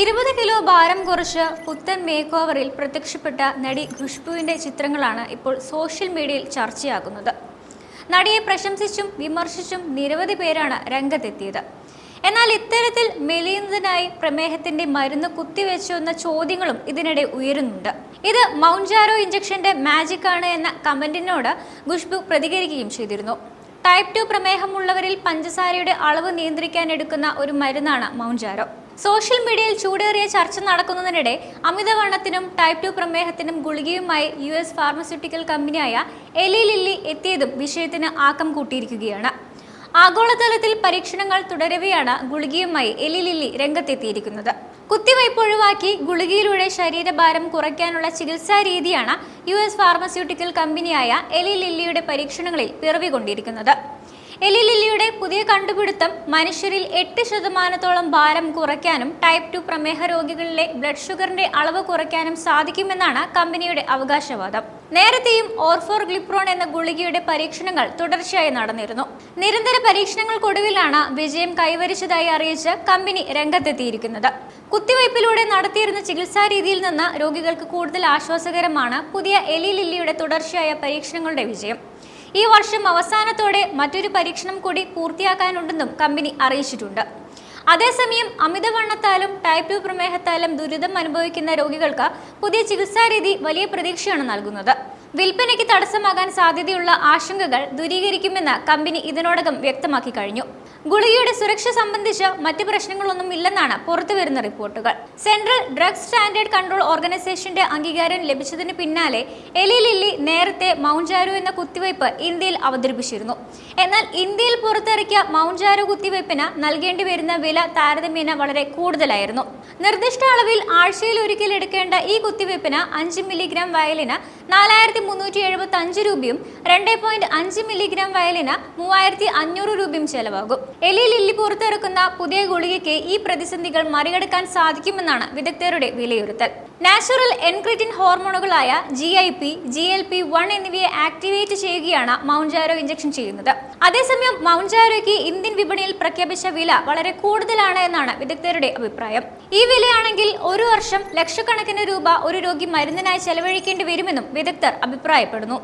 ഇരുപത് കിലോ ഭാരം കുറച്ച് പുത്തൻ മേക്ക് ഓവറിൽ പ്രത്യക്ഷപ്പെട്ട നടി ഖുഷ്ബുവിന്റെ ചിത്രങ്ങളാണ് ഇപ്പോൾ സോഷ്യൽ മീഡിയയിൽ ചർച്ചയാകുന്നത്. നടിയെ പ്രശംസിച്ചും വിമർശിച്ചും നിരവധി പേരാണ് രംഗത്തെത്തിയത്. എന്നാൽ ഇത്തരത്തിൽ മെലിയുന്നതിനായി പ്രമേഹത്തിന്റെ മരുന്ന് കുത്തിവെച്ചു എന്ന ചോദ്യങ്ങളും ഇതിനിടെ ഉയരുന്നുണ്ട്. ഇത് മൗൺജാരോ ഇഞ്ചക്ഷന്റെ മാജിക് ആണ് എന്ന കമന്റിനോട് ഖുഷ്ബു പ്രതികരിക്കുകയും ചെയ്തിരുന്നു. ടൈപ്പ് ടു പ്രമേഹമുള്ളവരിൽ പഞ്ചസാരയുടെ അളവ് നിയന്ത്രിക്കാൻ എടുക്കുന്ന ഒരു മരുന്നാണ് മൗൺജാരോ സോഷ്യൽ മീഡിയയിൽ ചൂടേറിയ ചർച്ച നടക്കുന്നതിനിടെ അമിതവണ്ണത്തിനും ടൈപ്പ് ടു പ്രമേഹത്തിനും ഗുളികയുമായി യു എസ് ഫാർമസ്യൂട്ടിക്കൽ കമ്പനിയായ എലി ലില്ലി എത്തിയതും വിഷയത്തിന് ആക്കം കൂട്ടിയിരിക്കുകയാണ്. ആഗോളതലത്തിൽ പരീക്ഷണങ്ങൾ തുടരവെയാണ് ഗുളികയുമായി എലി ലില്ലി രംഗത്തെത്തിയിരിക്കുന്നത്. കുത്തിവയ്പ് ഒഴിവാക്കി ഗുളികയിലൂടെ ശരീരഭാരം കുറയ്ക്കാനുള്ള ചികിത്സാ രീതിയാണ് യു എസ് ഫാർമസ്യൂട്ടിക്കൽ കമ്പനിയായ എലി ലില്ലിയുടെ പരീക്ഷണങ്ങളിൽ പിറവികൊണ്ടിരിക്കുന്നത്. എലി ലില്ലിയുടെ പുതിയ കണ്ടുപിടുത്തം മനുഷ്യരിൽ എട്ട് ശതമാനത്തോളം ഭാരം കുറയ്ക്കാനും ടൈപ്പ് ടു പ്രമേഹ രോഗികളിലെ ബ്ലഡ് ഷുഗറിന്റെ അളവ് കുറയ്ക്കാനും സാധിക്കുമെന്നാണ് കമ്പനിയുടെ അവകാശവാദം. നേരത്തെയും ഓർഫോർ ഗ്ലിപ്രോൺ എന്ന ഗുളികയുടെ പരീക്ഷണങ്ങൾ തുടർച്ചയായി നടന്നിരുന്നു. നിരന്തര പരീക്ഷണങ്ങൾക്കൊടുവിലാണ് വിജയം കൈവരിച്ചതായി അറിയിച്ച് കമ്പനി രംഗത്തെത്തിയിരിക്കുന്നത്. കുത്തിവയ്പിലൂടെ നടത്തിയിരുന്ന ചികിത്സാ രീതിയിൽ നിന്ന് രോഗികൾക്ക് കൂടുതൽ ആശ്വാസകരമാണ് പുതിയ എലി ലില്ലിയുടെ തുടർച്ചയായ പരീക്ഷണങ്ങളുടെ വിജയം. ഈ വർഷം അവസാനത്തോടെ മറ്റൊരു പരീക്ഷണം കൂടി പൂർത്തിയാക്കാനുണ്ടെന്നും കമ്പനി അറിയിച്ചിട്ടുണ്ട്. അതേസമയം അമിതവണ്ണത്താലും ടൈപ്പ് ടു പ്രമേഹത്താലും ദുരിതം അനുഭവിക്കുന്ന രോഗികൾക്ക് പുതിയ ചികിത്സാരീതി വലിയ പ്രതീക്ഷയാണ് നൽകുന്നത്. വിൽപ്പനയ്ക്ക് തടസ്സമാകാൻ സാധ്യതയുള്ള ആശങ്കകൾ ദൂരീകരിക്കുമെന്ന് കമ്പനി ഇതിനോടകം വ്യക്തമാക്കി കഴിഞ്ഞു. ഗുളികയുടെ സുരക്ഷ സംബന്ധിച്ച് മറ്റു പ്രശ്നങ്ങളൊന്നും ഇല്ലെന്നാണ് പുറത്തുവരുന്ന റിപ്പോർട്ടുകൾ. സെൻട്രൽ ഡ്രഗ് സ്റ്റാൻഡേർഡ് കൺട്രോൾ ഓർഗനൈസേഷന്റെ അംഗീകാരം ലഭിച്ചതിന് പിന്നാലെ എലി ലില്ലി നേരത്തെ മൗൺജാരോ എന്ന കുത്തിവയ്പ് ഇന്ത്യയിൽ അവതരിപ്പിച്ചിരുന്നു. എന്നാൽ ഇന്ത്യയിൽ പുറത്തിറക്കിയ മൗൺജാരോ കുത്തിവയ്പ്പിന് നൽകേണ്ടി വരുന്ന വില താരതമ്യേന വളരെ കൂടുതലായിരുന്നു. നിർദ്ദിഷ്ട അളവിൽ ആഴ്ചയിൽ ഒരിക്കൽ എടുക്കേണ്ട ഈ കുത്തിവയ്പ്പിന് അഞ്ച് മില്ലിഗ്രാം വയലിന് നാലായിരത്തി മുന്നൂറ്റി എഴുപത്തി അഞ്ച് രൂപയും രണ്ട് പോയിന്റ് അഞ്ച് മില്ലിഗ്രാം വയലിന് മൂവായിരത്തി അഞ്ഞൂറ് രൂപയും ചെലവാകും. എലി ലില്ലി പുറത്തിറക്കുന്ന പുതിയ ഗുളികയ്ക്ക് ഈ പ്രതിസന്ധികൾ മറികടക്കാൻ സാധിക്കുമെന്നാണ് വിദഗ്ധരുടെ വിലയിരുത്തൽ. Natural incretin ഹോർമോണുകളായ G I P G L P one എന്നിവയെ ആക്ടിവേറ്റ് ചെയ്യുകയാണ് മൗൺജാരോ ഇഞ്ചക്ഷൻ ചെയ്യുന്നത്. അതേസമയം മൗൺജാരോയ്ക്ക് ഇന്ത്യൻ വിപണിയിൽ പ്രഖ്യാപിച്ച വില വളരെ കൂടുതലാണ് എന്നാണ് വിദഗ്ധരുടെ അഭിപ്രായം. ഈ വിലയാണെങ്കിൽ ഒരു വർഷം ലക്ഷക്കണക്കിന് രൂപ ഒരു രോഗി മരുന്നിനായി ചെലവഴിക്കേണ്ടി വരുമെന്നും വിദഗ്ധർ അഭിപ്രായപ്പെടുന്നു